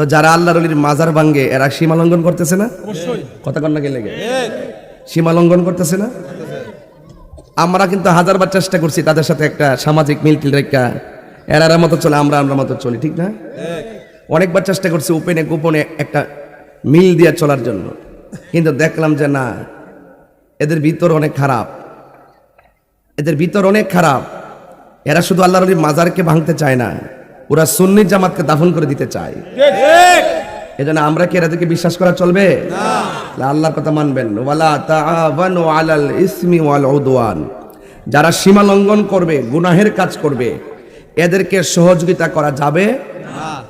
তো যারা আল্লাহ রলির মাজার ভাঙ্গে এরা সীমা লঙ্ঘন করতেছে না? কথা কন্যা কে লেগে? সীমা লঙ্ঘন করতেছে না? আমরা কিন্তু হাজারবার চেষ্টা করছি তাদের সাথে একটা সামাজিক মিল টিল রেখা এরার মতো চলে আমরা আমরা মতো চলি ঠিক না? অনেকবার চেষ্টা করছি উপেনে গোপনে একটা মিল দিয়ে চলার জন্য। কিন্তু দেখলাম যে না এদের ভিতর অনেক খারাপ। এদের ভিতর অনেক খারাপ। এরা শুধু আল্লাহর মাজারকে ভাঙতে চায় না। ওরা সুন্নির জামাতকে দাফন করে দিতে চায়। এজন্য আমরা কি এরাদেরকে বিশ্বাস করা চলবে? আল্লাহর কথা মানবেন। ওয়ালা তাআওয়ানু আলাল ইসমি ওয়াল উদওয়ান। যারা সীমা লঙ্ঘন করবে গুনাহের কাজ করবে এদেরকে সহযোগিতা করা যাবে?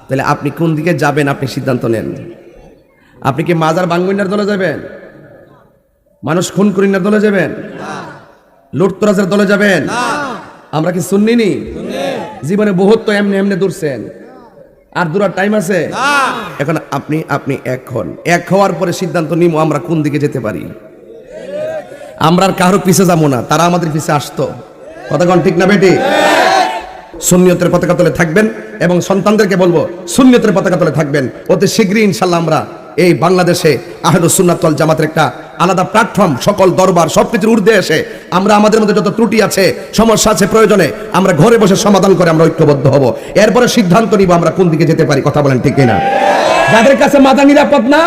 তাহলে আপনি কোন দিকে যাবেন? আপনি সিদ্ধান্ত নেন। আপনি কি মাজার বাঙ্গুইনার দলে যাবেন? মানুষ খুন করিনার দলে যাবেন? লুটতরাজের দলে যাবেন? আমরা কি শুননিনি জীবনে বহুত তো এমনি এমনি দূরছেন আর দূরার টাইম আছে? এখন আপনি আপনি এক হন। এক হওয়ার পরে সিদ্ধান্ত নিব আমরা কোন দিকে যেতে পারি। আমরা আর কারও পিছে যাব না তারা আমাদের পিছে আসতো। কথা কন ঠিক না বেটি? সুন্নিয়তের পতাকা তলে থাকবেন এবং সন্তানদেরকে বলব, সুন্নিয়তের পতাকা তলে থাকবেন। অতি শীঘ্রই ইনশাল্লাহ আমরা এই বাংলাদেশে আহলু সুন্নাতল জামাতের একটা আলাদা প্ল্যাটফর্ম সকল দরবার, সবকিছুর ঊর্ধ্বে এসে আমরা আমাদের মধ্যে যত ত্রুটি আছে, সমস্যা আছে, প্রয়োজনে আমরা ঘরে বসে সমাধান করে আমরা ঐক্যবদ্ধ হব। এরপরে সিদ্ধান্ত নিব আমরা কোন দিকে যেতে পারি, কথা বলেন ঠিক কিনা। যাদের কাছে মাদা নিরাপদ না,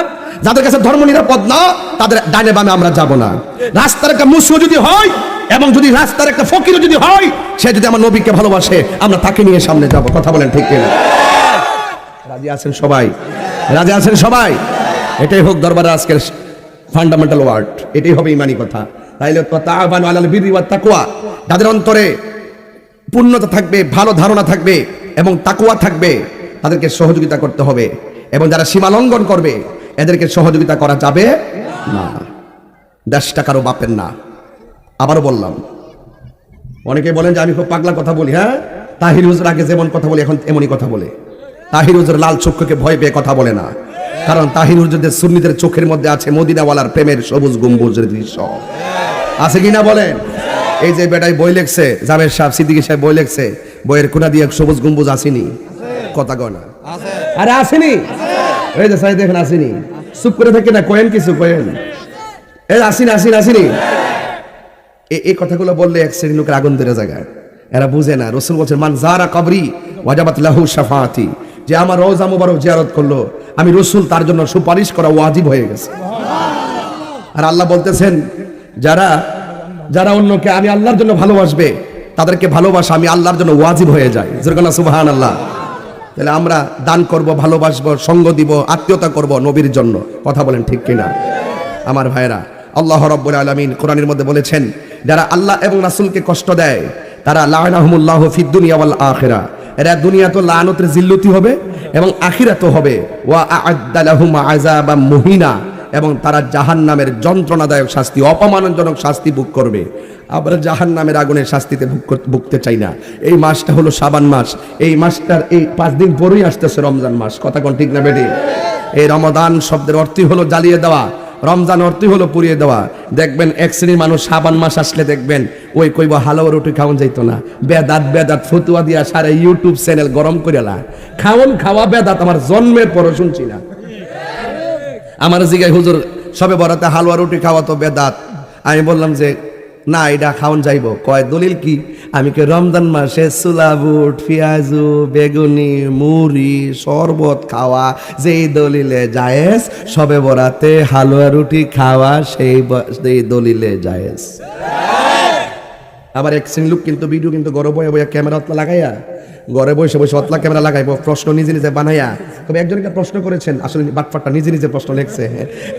যাদের কাছে ধর্ম নিরাপদ না, তাদের ডানে বামে আমরা যাব না। রাস্তার একটা মুসু যদি হয় এবং যদি রাস্তার একটা ফকিরও যদি হয়, সে যদি আমার নবীকে ভালোবাসে, আমরা তাকে নিয়ে সামনে যাব। কথা বলেন ঠিক কিনা? রাজি আছেন সবাই? রাজি আছেন সবাই? এটাই হোক দরবারে আজকের ফান্ডামেন্টাল ওয়ার্ড এটাই হবে ইমানি কথা। তাইলে আলাল বিররি ওয়াত তাকওয়া। যাদের অন্তরে পূর্ণতা থাকবে, ভালো ধারণা থাকবে এবং তাকুয়া থাকবে, তাদেরকে সহযোগিতা করতে হবে। এবং যারা সীমা লঙ্ঘন করবে, এদেরকে সহযোগিতা করা যাবে না। দেশ টাকারও বাপের না। আবারও বললাম। অনেকে বলেন যে আমি খুব পাগলা কথা বলি হ্যাঁ? তাহির হুজুর আগে যেমন কথা বলে, এখন এমনই কথা বলে। তাহির হুজুর লাল চক্ষুকে ভয় পেয়ে কথা বলে না। কারণ তাহির হুজুরদের সুন্নিদের চোখের মধ্যে আছে মদিনাওয়ালার প্রেমের সবুজ গম্বুজের দৃশ্য। আছে কিনা বলেন? এই যে বেটাই বই লেখছে, জামের সাহেব, সিদ্দিকি সাহেব বই লেখছে, বইয়ের কোনা দিয়ে সবুজ গম্বুজ আসেনি। কথা গনা আরে আসেনি? এই যে সাইড দেখেন আসেনি। চুপ করে থাকে না, কয়েন কিছু, কয়েন। এই আসিনি আসিনি আসিনি। এই কথাগুলো বললে এক শ্রেণির লোকের আগুন ধরে জায়গায় এরা বুঝে না। রসুল বলছেন, মান জারা কবরি, ওয়াজাবাত লাহু শাফাআতি। যে আমার রোজা মুবারক জিয়ারত করল, আমি রসুল, তার জন্য সুপারিশ করা ওয়াজিব হয়ে গেছে। আর আল্লাহ বলতেছেন, যারা যারা অন্যকে আমি আল্লাহর জন্য ভালোবাসবে, তাদেরকে ভালোবাসা আমি আল্লাহর জন্য ওয়াজিব হয়ে যায়। যেরকম সুবাহান আল্লাহ তাহলে আমরা দান করব, ভালোবাসবো, সঙ্গ দিব, আত্মীয়তা করব নবীর জন্য। কথা বলেন ঠিক কিনা? আমার ভাইরা আল্লাহ রব্বুল আলমিন কোরআনের মধ্যে বলেছেন, যারা আল্লাহ এবং রাসূলকে কষ্ট দেয়, তারা লাহনাহমুল্লাহ ফিদ দুনিয়া ওয়াল আখিরা। এরা দুনিয়া তো লানতের জিল্লতি হবে এবং আখিরাতও হবে। ওয়া এবং তারা জাহান নামের যন্ত্রণাদায়ক শাস্তি, অপমানজনক শাস্তি ভোগ করবে। আমরা জাহান নামের আগুনের শাস্তিতে ভুগতে চাই না। এই মাসটা হলো সাবান মাস। এই মাসটার এই পাঁচ দিন পরেই আসতেছে রমজান মাস। কথা কোন ঠিক না বেটি? এই রমদান শব্দের অর্থই হলো জ্বালিয়ে দেওয়া। রমজান অর্থই হলো পুড়িয়ে দেওয়া। দেখবেন এক শ্রেণির মানুষ সাবান মাস আসলে দেখবেন, ওই কইব হালাওয়া রুটি খাওয়ান যাইতো না। বেদাত বেদাত, ফতুয়া দিয়া সারে ইউটিউব চ্যানেল গরম করিলা খাওন খাওয়া বেদাত আমার জন্মের পরও শুনছি না। আমার জিগাই হুজুর, সবে বরাতে হালুয়া রুটি খাওয়া তো বেদাত। আমি বললাম যে না, এটা খাওন যাইব। কয়, দলিল কি? আমি কে রমজান মাসে সুলাবুট পেঁয়াজু, বেগুনি, মুড়ি, শরবত খাওয়া যেই দলিলে জায়েজ, সবে বরাতে হালুয়া রুটি খাওয়া সেই সেই দলিলে জায়েজ। আবার এক শ্রেণির লোক কিন্তু ভিডিও কিন্তু গড়ে বয়ে বয়ে ক্যামেরা অতলা লাগাইয়া, ঘরে বসে বসে অতলা ক্যামেরা লাগাইব, প্রশ্ন নিজে নিজে বানাইয়া। তবে একজনকে প্রশ্ন করেছেন, আসলে বাটপাটটা নিজে নিজে প্রশ্ন লিখছে।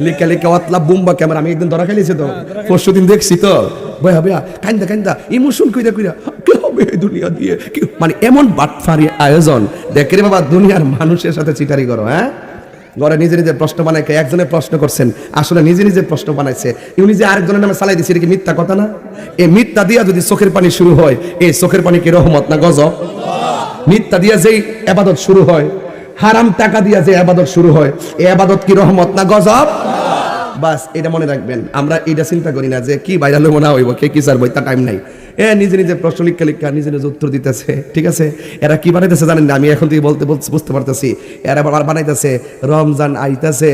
লিখে লিখে অতলা বুম্বা ক্যামেরা আমি একদিন ধরা খেলেছি তো, পরশু দিন দেখছি তো। বয়া বয়া, কান্দা কান্দা ইমোশন কইরা কইরা দুনিয়া দিয়ে? মানে এমন বাটফারি আয়োজন। দেখে বাবা, দুনিয়ার মানুষের সাথে চিটারি করো হ্যাঁ? ঘরে নিজে নিজে প্রশ্ন বানায় একজনে প্রশ্ন করছেন, আসলে নিজে নিজে প্রশ্ন বানাইছে। ইউনি যে আরেকজনের নামে চালাই দিচ্ছে এটা কি মিথ্যা কথা না? এই মিথ্যা দিয়া যদি চোখের পানি শুরু হয়, এই চোখের পানি কি রহমত না গজব? মিথ্যা দিয়া যেই আবাদত শুরু হয়, হারাম টাকা দিয়া যে আবাদত শুরু হয়, এই আবাদত কি রহমত না গজব? বাস, এটা মনে রাখবেন, আমরা এটা চিন্তা করি না যে কি বাইরে মনে হইব, কে কি চার বই টাইম নাই। এ, নিজে নিজে প্রশ্ন লিখা লিখা নিজে নিজে উত্তর দিতেছে। ঠিক আছে? এরা কি বানাইতেছে জানেন না? আমি এখন থেকে বলতে বুঝতে পারতেছি। এরা আবার বানাইতেছে, রমজান আইতেছে,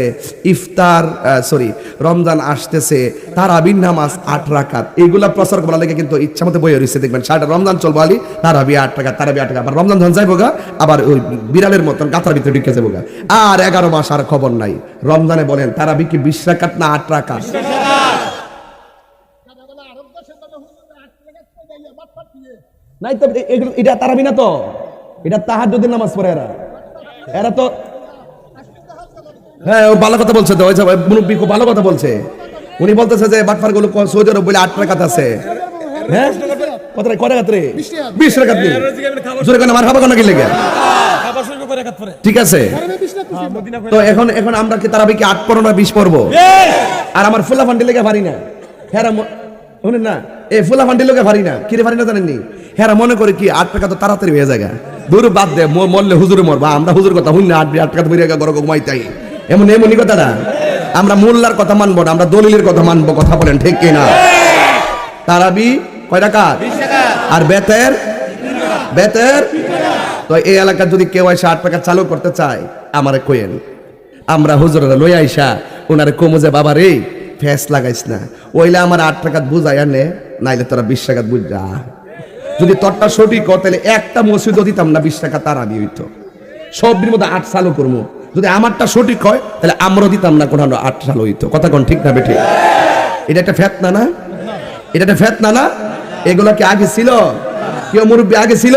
ইফতার সরি রমজান আসতেছে, তারাবির নামাজ আট রাকাত। এগুলা প্রচার করার লেগে কিন্তু ইচ্ছা মতো বই রয়েছে দেখবেন। সারাটা রমজান চলবো আলি, তারাবি আট টাকা তারাবি আট টাকা আবার রমজান ধন যাইবো গা, আবার ওই বিড়ালের মতন কাতার ভিতরে ঢুকে যাব গা। আর এগারো মাস আর খবর নাই। রমজানে বলেন, তারাবি কি বিশ রাকাত না আট রাকাত? নাই তো এগুলো- এটা তারাবি না তো। এটা তাহার যদি নামাজ পড়ে এরা। এরা তো হ্যাঁ ও ভালো কথা বলছে তো ওই মুরব্বী খুব ভালো কথা বলছে। উনি বলতেছে যে বাটফারগুলো সৌদি আরব বলে আট টাকাত আছে। হ্যাঁ? কত রে কয় টাকাত রে? বিশ টাকাত নেই জোরে কেন মার খাব কেন কি লেগে? খাবার পরে ঠিক আছে। তো এখন এখন আমরা কি তারাবি কি আট পড়ো না বিশ পড়ব? আর আমার ফুলা ফান্ডি লেগে পারি না। হ্যাঁ শুনেন না। এ ফুলা ফান্ডি লেগে পারি না। কিরে পারি না জানেননি? হ্যাঁ মনে করে কি আট টাকা তো তাড়াতাড়ি হয়ে যায় দূর বাদ দে মরলে হুজুরে মরবা। আমরা হুজুর কথা শুন না আট আট টাকা বেরিয়ে গরো ঘুমাইতাই এমন এমনই কথা না। আমরা মোল্লার কথা মানবো না আমরা দলিলের কথা মানবো কথা বলেন ঠিক কিনা তারাবি কয় টাকা আর বেতের? বেতের? তো এই এলাকার যদি কেউ এসে আট টাকা চালু করতে চায় আমারে কইেন আমরা হুজুরেরা লই আইসা ওনারে কমু যে বাবা রে ফেস লাগাইস না। ওইলে আমার আট টাকা বুঝাই আনে নাইলে তোরা বিশ টাকা বুঝ যদি তরটা সঠিক হয়, তাহলে একটা মসজিদও দিতাম না বিশ টাকা তারা দিয়ে হইতো। সবটির মধ্যে আট চালু করব যদি আমারটা সঠিক হয়, তাহলে আমরাও দিতাম না কোনো আট চালু হইতো। কথা কোন ঠিক না বেঠিক এটা একটা ফেতনা না? এটা একটা ফেতনা না? এগুলো কি আগে ছিল? কেউ মুরব্বী আগে ছিল?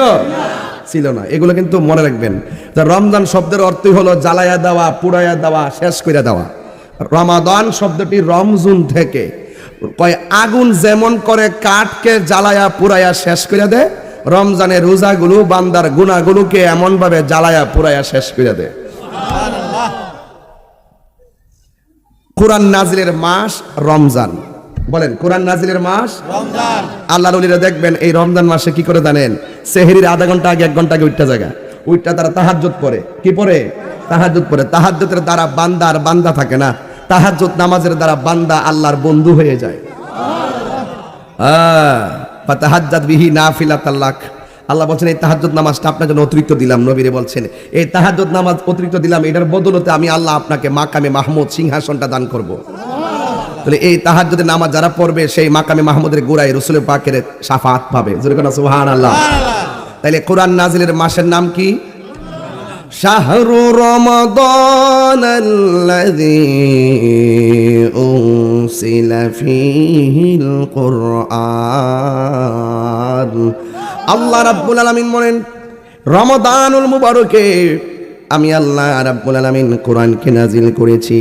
ছিল না। এগুলো কিন্তু মনে রাখবেন। রমজান শব্দের অর্থই হলো জ্বালায়া দেওয়া পুড়াইয়া দেওয়া, শেষ করে দেওয়া। রমাদান শব্দটি রমজুন থেকে কয় আগুন যেমন করে কাঠকে জ্বালায়া পুড়াইয়া শেষ করে দেয় রমজানের রোজাগুলো বান্দার গুণাগুলোকে এমন ভাবে জ্বালায়া পুড়াইয়া শেষ করে দেয় কোরআন নাজিলের মাস রমজান। বলেন কোরআন নাজিলের মাস রমজান। আল্লাহ রলিরা দেখবেন এই রমজান মাসে কি করে জানেন? সেহেরির আধা ঘণ্টা আগে এক ঘণ্টা আগে উঠতে জায়গা উঠটা তারা তাহাজ্জত পড়ে। কি পড়ে? তাহাজ্জত পড়ে। তাহাজ্জতের দ্বারা বান্দা আর বান্দা থাকে না। তাহাজ্জত নামাজের দ্বারা বান্দা আল্লাহর বন্ধু হয়ে যায়। আহ, বা তাহাজ্জাত বিহি নাফিলাত আল্লাহ বলছেন এই তাহাজ্জুদ নামাজটা আপনার জন্য অতিরিক্ত দিলাম। নবীরে বলছেন এই তাহাজ্জুদ নামাজ অতিরিক্ত দিলাম এটার বদলতে আমি আল্লাহ আপনাকে মাকামে মাহমুদ সিংহাসনটা দান করব। তাহলে এই তাহাজ্জুদের নামাজ যারা পড়বে সেই মাকামে মাহমুদের গোড়ায় রসুল পাকের সাফাত পাবে। জোরে আল্লাহ তাহলে কোরআন নাজিলের মাসের নাম কি? شهر رمضان الذي أنزل فيه القرآن আল্লাহ রাব্বুল আলামিন বলেন রমাদানুল মুবারকে আমি আল্লাহ রাব্বুল আলামিন কোরআনকে নাজিল করেছি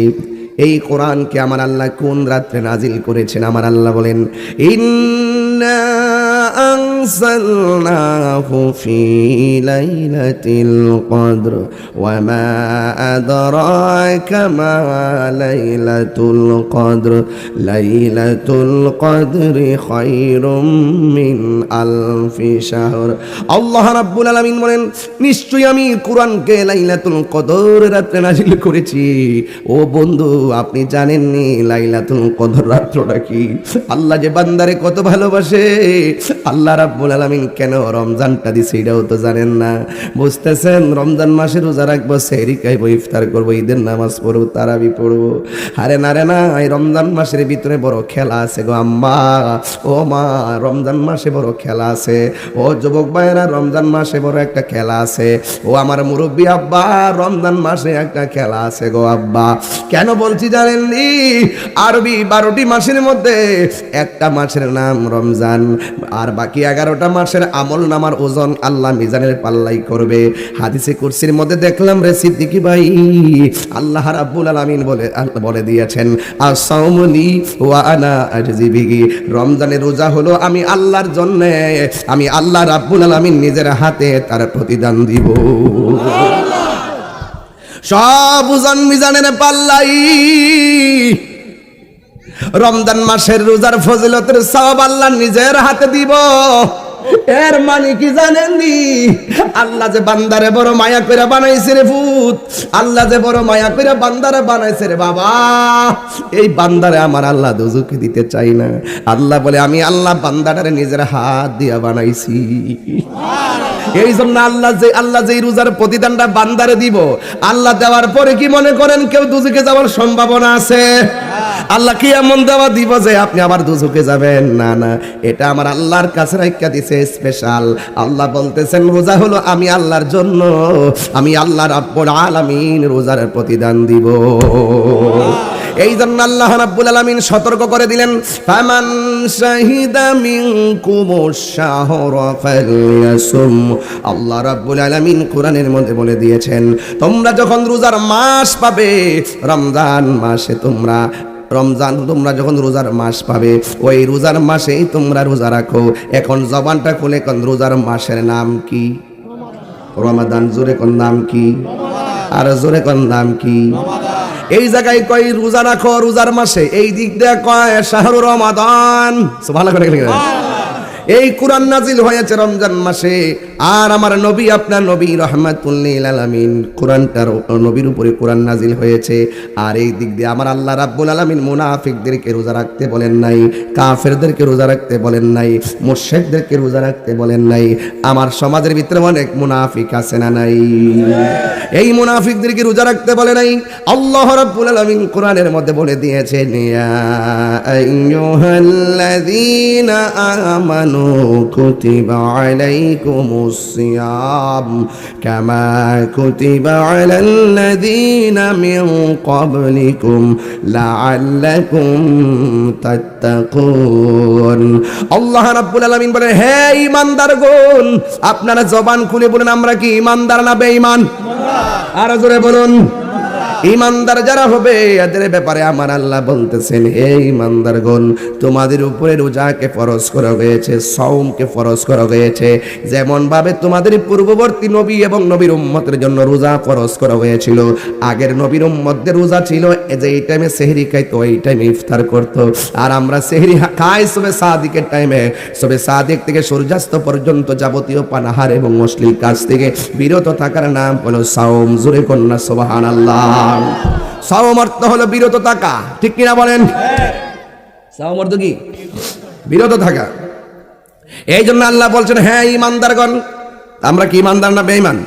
এই কোরআনকে আমার আল্লাহ কোন রাত্রে নাজিল করেছেন আমার আল্লাহ বলেন ইন্না أنزلناه في ليلة القدر وما أدراك ما ليلة القدر ليلة القدر خير من ألف شهر আল্লাহ রাব্বুল আলামিন বলেন নিশ্চয়ই আমি কোরআনকে লাইলাতুল কদর রাত্রে নাজিল করেছি ও বন্ধু আপনি জানেননি লাইলাতুল কদর রাত্রটা কি আল্লাহ যে বান্দারে কত ভালোবাসে আল্লাহ রাব্বুল আলামিন কেন রমজানটা দিছে এটাও তো জানেন না। বুঝতেছেন? রমজান মাসে রোজা রাখব, সেহরি খাইবো, ইফতার করব, ঈদের নামাজ পড়ব, তারাবি পড়ব। আরে না রে না, এই রমজান মাসের ভিতরে বড় খেলা আছে গো আম্মা। ও মা, রমজান মাসে বড় খেলা আছে। ও যুবক ভাইয়েরা, রমজান মাসে বড় একটা খেলা আছে। ও আমার মুরব্বী আব্বা, রমজান মাসে একটা খেলা আছে গো আব্বা। কেন বলছি জানেননি? আরবি বারোটি মাসের মধ্যে একটা মাসের নাম রমজান। আর বাকি এগারোটা মাসের আমল নামার ওজন আল্লাহ মিজানের পাল্লাই করবে। হাদিসে কুরসির মধ্যে দেখলাম রে সিদ্দিকি ভাই, আল্লাহ রাব্বুল আলামিন বলে বলে দিয়েছেন আসাউমুলি ওয়া আনা আজজিবিহি রমজানের রোজা হলো আমি আল্লাহর জন্য, আমি আল্লাহ রাব্বুল আলামিন নিজের হাতে তার প্রতিদান দিব। সব ওজন মিজানের পাল্লাই রমজান মাসের রোজার ফজিলতের সব আল্লাহ নিজের হাতে দিব। এর মানে কি জানেননি? আল্লাহ যে বান্দারে বড় মায়া করে বানাইছে রে ভূত। আল্লাহ যে বড় মায়া করে বান্দারে বানাইছে রে বাবা। এই বান্দারে আমার আল্লাহ দুজুকি দিতে চাই না। আল্লাহ বলে, আমি আল্লাহ বান্দাটারে নিজের হাত দিয়া বানাইছি। এই জন্য আল্লাহ যে আল্লাহ যে রোজার প্রতিদানটা বান্দারে দিব, আল্লাহ দেওয়ার পরে কি মনে করেন কেউ দুজুকে যাওয়ার সম্ভাবনা আছে? আল্লাহ কি এমন দেওয়া দিব যে আপনি আবার দুজুকে যাবেন? না না, এটা আমার আল্লাহর কাছে রাখা দিছে। স্পেশাল আল্লাহ বলতেছেন, রোজা হলো আমি আল্লাহর জন্য, আমি আল্লাহ রাব্বুল আলামিন রোজার প্রতিদান দিব। এই জন্য আল্লাহ রাব্বুল আলামিন সতর্ক করে দিলেন, ফামান শাহিদা মিনকুমুশ শাহরা ফালইয়াসুম আল্লাহ রাব্বুল আলামিন কোরআনের মধ্যে বলে দিয়েছেন, তোমরা যখন রোজার মাস পাবে, রমজান মাসে তোমরা রমজান, তোমরা যখন রোজার মাস পাবে, ওই রোজার মাসেই তোমরা রোজা রাখো। এখন জবানটা খুলে কোন, রোজার মাসের নাম কি? রমাদান, জোরে কোন, নাম কি? আর জোরে কোন, নাম কি? এই জায়গায় কয়, রোজা রাখো রোজার মাসে, এই দিক দিয়ে কয় শাহরু রমাদান। ভালো করে এই কোরআন নাজিল হয়েছে রমজান মাসে। আর আমার নবী, আপনার নবী রহমাতুল্লিল আলামিন কোরআনটার নবীর উপরে কোরআন নাজিল হয়েছে। আর এই দিক দিয়ে আমার আল্লাহ রাব্বুল আলামিন মুনাফিকদেরকে রোজা রাখতে বলেন নাই, কাফেরদেরকে রোজা রাখতে বলেন নাই, মুশরিকদেরকে রোজা রাখতে বলেন নাই। আমার সমাজের ভিতরে অনেক মুনাফিক আছে না নাই? এই মুনাফিকদেরকে রোজা রাখতে বলে নাই। আল্লাহ রাব্বুল আলামিন কোরআনের মধ্যে বলে দিয়েছেন, ইয়া আইয়ুহাল্লাযীনা আমানু কুতিবা আলাইকুমুস সিয়াম কামা কুতিবা আলাল্লাযীনা মিন ক্বাবলিকুম লাআল্লাকুম তাত্তাকুন আল্লাহ রাব্বুল আলামিন বলে, হে ঈমানদারগণ, আপনারা জবান খুলে বলেন, আমরা কি ঈমানদার না বেঈমান? আর জোরে বলুন। ইমানদার যারা হবে, এদের ব্যাপারে আমার আল্লাহ বলতেছেন, হে ইমানদারগণ, তোমাদের উপরে রোজাকে ফরজ করা হয়েছে, সওমকে ফরজ করা হয়েছে। যেমন ভাবে তোমাদের পূর্ববর্তী নবী এবং নবীর উম্মতের জন্য রোজা ফরজ করা হয়েছিল, আগের নবীর উম্মতদের রোজা ছিল যে এই টাইমে সেহরি খাইতো এই টাইমে ইফতার করতো। আর আমরা সেহরি খাই সবে সাদিকের টাইমে। সবে সাদিক থেকে সূর্যাস্ত পর্যন্ত যাবতীয় পানাহার এবং মুসলিম কাজ থেকে বিরত থাকার নাম হলো সাওম। জোরে কন্যা সোবাহান আল্লাহ অর্থ হলো বিরত থাকা। ঠিক কিনা বলেন? সাওম কি? বিরত থাকা। এই জন্য আল্লাহ বলছেন হ্যাঁ ইমানদারগণ আমরা কি ইমানদার না বেঈমান?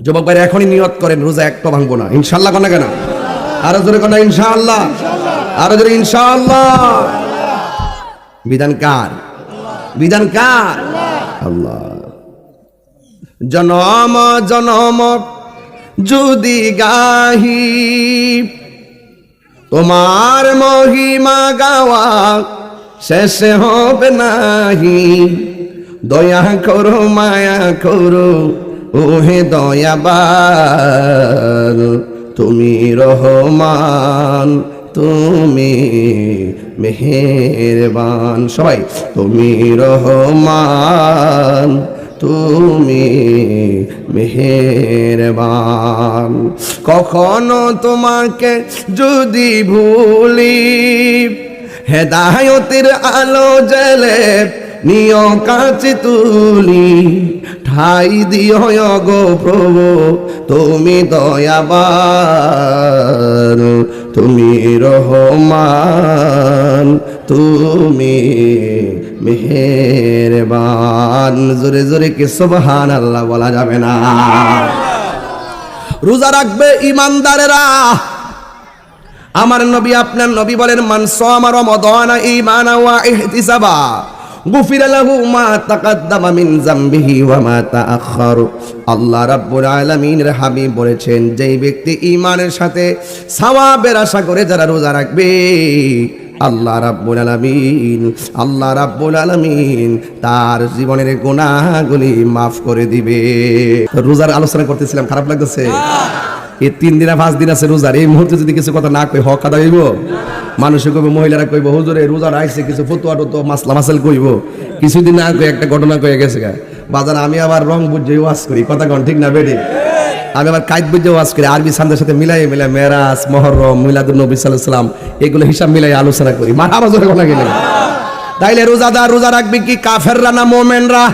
যুবক ভাইরা, এখনই নিয়ত করেন, রোজা একটা ভাঙবো না। ইনশাল্লাহ কোনা কেন? আরও জোরে কোনা ইনশাআল্লাহ? আরও জোরে, ইনশাআল্লাহ? বিধান কার? বিধান কার? আল্লাহ। জনম জনম যদি গাহি, তোমার মহিমা গাওয়া শেষ হবে নাহি। দয়া করো, মায়া করো, ওহে দয়াবার তুমি রহমান, তুমি মেহেরবান। সবাই, তুমি রহমান। তুমি মেহেরবান। কখনো তোমাকে যদি ভুলি, হেদায়তের আলো জেলে নিয় কাছে তুলি, ঠাই দিও গো প্রভু, তুমি দয়াবান, তুমি রহমান, তুমি মেহেরবান। জোরে জোরে কি সুবহান আল্লাহ বলা যাবে না। রোজা রাখবে ইমানদারেরা আমার নবী, আপনার নবী বলেন, মান সামা রমাদানা ঈমানা ওয়া ইহতিসাবা, গুফিরা লাহু মা তাকাদ্দামা মিন জামবিহি ওয়া মা তাআখার আল্লাহ রাব্বুল আলামিনের হাবিব বলেছেন, যেই ব্যক্তি ঈমানের সাথে সওয়াবের আশা করে যারা রোজা রাখবে আল্লাহ রাব্বুল আলামিন আল্লাহ রাব্বুল আলামিন তার জীবনের গুনাহগুলি মাফ করে দিবে। রোজার আলোচনা করতেছিলাম খারাপ লাগতেছে? এই তিন দিন পাঁচ দিন আছে রোজার এই মুহূর্তে যদি কিছু কথা না কই হক আদা হইব? মানুষে কইব মহিলারা কইব হুজুরে রোজা রাখছে কিছু ফতুয়া টতো মাসলা মাসাল কইব। কিছুদিন না কই একটা ঘটনা কয়ে গেছে গা। বাজার আমি আবার রং বুঝে ওয়াজ করি কথা কন ঠিক না বেডি আমি আমার কায়দ বুঝে ওয়াজ করি, আরবি সান্দের সাথে মিলাই মিলাই মেরাজ, মহরম মিলাদুল নবী আলাইহি সাল্লাম এগুলো হিসাব মিলাই আলোচনা করি। মারা আবার জোরে কথা গেলে তাইলে রোজাদার রোজা রাখবে কি? কাফেররা না মোমেনরা?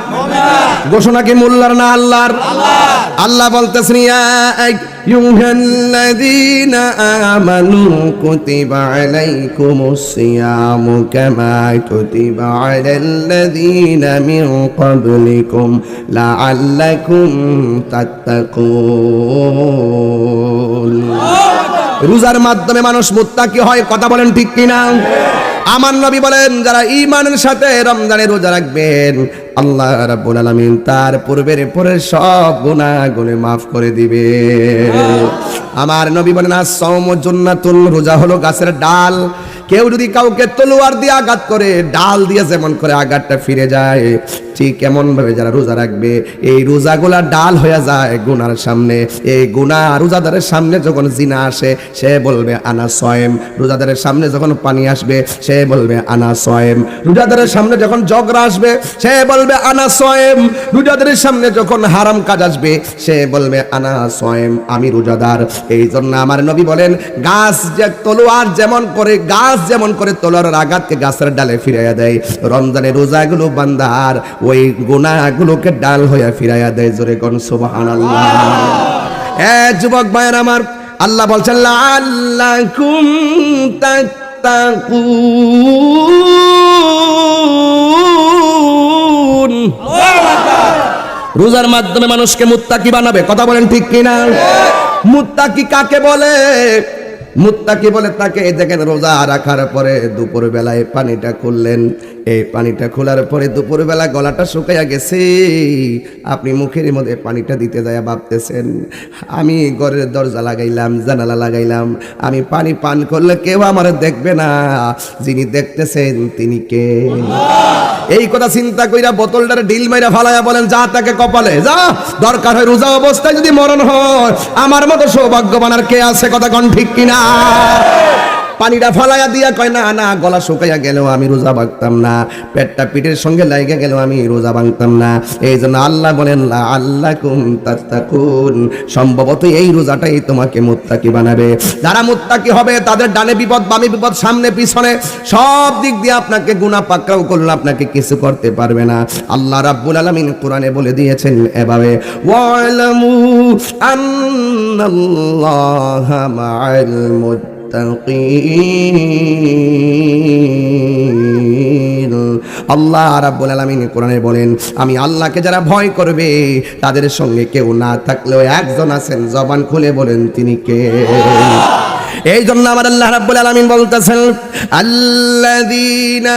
ঘোষণা কি মোল্লার না আল্লাহর? আল্লাহ বলতেছেন আইয়ুহাল্লাযীনা আমানু কুতিবা আলাইকুমুস সিয়ামু কামা কুতিবা আলাল্লাযীনা মিন ক্বাবলিকুম লাআল্লাকুম তাত্তাকুন. রোজার মাধ্যমে মানুষ মুত্তাকি হয় কথা বলেন ঠিক কিনা? আমার নবী বলেন যারা ইমানের সাথে রমজানের রোজা রাখবেন আল্লাহ রাব্বুল আলামিন তার পূর্বের পরের সব গুনাহগুলো মাফ করে দিবে। আমার নবী বলেন আস-সাওম জান্নাতুল রোজা হলো গাছের ডাল। কেউ যদি কাউকে তলোয়ার দিয়ে আঘাত করে, ডাল দিয়ে যেমন করে আঘাতটা ফিরে যায়, ঠিক এমন ভাবে যারা রোজা রাখবে, এই রোজাগুলা ডাল হয়ে যায় গুনার সামনে। এই গুনাহ রোজাদারের সামনে যখন জিনা আসে, সে বলবে, আনা সয়েম রোজাদারের সামনে যখন পানি আসবে, সে বলবে, আনা সয়েম রোজাদারের সামনে যখন ঝগড়া আসবে, সে বলবে আনা সয়েম রোজাদারের সামনে যখন হারাম কাজ আসবে, সে বলবে, আনা সয়েম আমি রোজাদার। এই জন্য আমার নবী বলেন, গাছ যে তলোয়ার যেমন করে, গাছ যেমন করে তলোয়ারের আঘাতকে গাছের ডালে ফিরাইয়া দেয়। রমজানের রোজাগুলো বান্দার, ওই গুনাহগুলোকে ডাল হইয়া ফিরাইয়া দেয়। জোরে কোন, সুবহানাল্লাহ। এ যুবক ভাইয়ের আমার, আল্লাহ বলছেন আল্লাকুম তাত্তাকুন রোজার মাধ্যমে মানুষকে মুত্তাকি বানাবে। কথা বলেন ঠিক কিনা? মুত্তাকি কাকে বলে? মুত্তাকি বলে তাকে দেখেন, রোজা রাখার পরে দুপুর বেলায় পানিটা খুললেন। এই পানিটা খোলার পরে দুপুর বেলা গলাটা শুকাইয়া গেছে। আপনি মুখের মধ্যে পানিটা দিতে যায় ভাবতেছেন, আমি ঘরের দরজা লাগাইলাম, জানালা লাগাইলাম, আমি পানি পান করলে কেউ আমার দেখবে না। যিনি দেখতেছেন তিনি কে? এই কথা চিন্তা কইরা বোতলটার ডিল মাইরা ফালাইয়া বলেন, যা তাকে কপালে, যা। দরকার হয় রোজা অবস্থায় যদি মরণ হয়, আমার মতো সৌভাগ্যবান আর কে আছে? কথা কন ঠিক কিনা? পানিটা ফলাইয়া দিয়া কয়, না না, গলা শুকাইয়া গেলেও আমি রোজা ভাঙতাম না। পেটটা পিঠের সঙ্গে লাইগে গেলেও আমি রোজা ভাঙতাম না। এই জন্য আল্লাহ বলেন আল্লাহ কুম তাত্তাকুন। সম্ভবত এই রোজাটাই তোমাকে মুত্তাকি বানাবে। যারা মুত্তাকি হবে, তাদের ডানে বিপদ, বামে বিপদ, সামনে পিছনে, সব দিক দিয়ে আপনাকে গুনাহ পাকড়াও করলে আপনাকে কিছু করতে পারবে না। আল্লাহ রাব্বুল আলামিন কোরআনে বলে দিয়েছেন এভাবে, ওয়ালামু আন্নাল্লাহা মাআল মুত্তাকিন। আল্লাহ রাব্বুল আলামিন কোরআনে বলেন, আমি আল্লাহকে যারা ভয় করবে, তাদের সঙ্গে কেউ না থাকলেও একজন আছেন, জবান খুলে বলেন, তিনি কে? এই জন্য আমার আল্লাহ রাব্বুল আলামিন বলতেছেন, আল্লাযীনা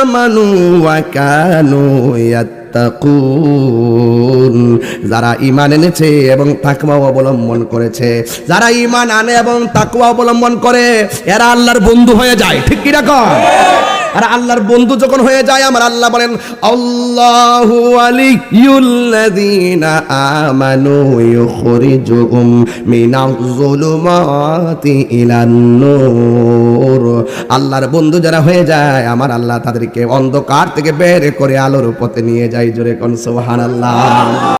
আমানু ওয়া কানু ইয়াত্তাকুন। যারা ঈমান এনেছে এবং তাকওয়া অবলম্বন করেছে, যারা ঈমান আনে এবং তাকওয়া অবলম্বন করে, এরা আল্লাহর বন্ধু হয়ে যায়, ঠিক কি রকম আর আল্লাহর বন্ধু যখন হয়ে যায়, আমার আল্লাহ বলেন, আল্লাহু আল্লাহর বন্ধু যারা হয়ে যায়, আমার আল্লাহ তাদেরকে অন্ধকার থেকে বের করে আলোর পথে নিয়ে যায়। জোরে কোন, সুবহানাল্লাহ।